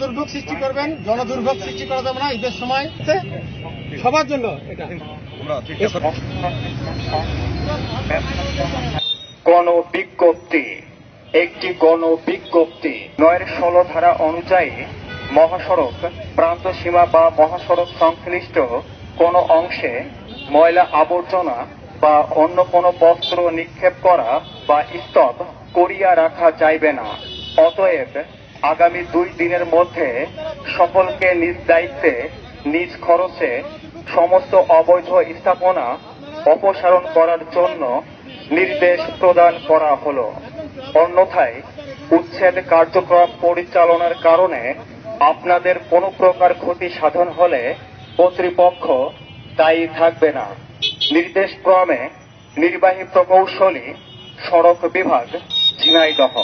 দুর্ভোগ সৃষ্টি করবেন জনদুর্ভোগ সৃষ্টি করা যাবে না ঈদের সময়। সবার জন্য এটা। গণ বিজ্ঞপ্তি একটি গণ বিজ্ঞপ্তি নয়ের ষোলো ধারা অনুযায়ী মহাসড়ক প্রান্ত সীমা বা মহাসড়ক সংশ্লিষ্ট কোনো অংশে ময়লা আবর্জনা বা অন্য কোনো বস্ত্র নিক্ষেপ করা বা স্তব করিয়া রাখা যাইবে না। অতএব আগামী দুই দিনের মধ্যে সকলকে নিজ দায়িত্বে, নিজ খরচে সমস্ত অবৈধ স্থাপনা অপসারণ করার জন্য নির্দেশ প্রদান করা হলো। অন্যথায় উচ্ছেদ কার্যক্রম পরিচালনার কারণে আপনাদের কোনো প্রকার ক্ষতি সাধন হলে কর্তৃপক্ষ দায়ী থাকবে না। নির্দেশক্রমে নির্বাহী প্রকৌশলী সড়ক বিভাগ ঝিনাইদহ।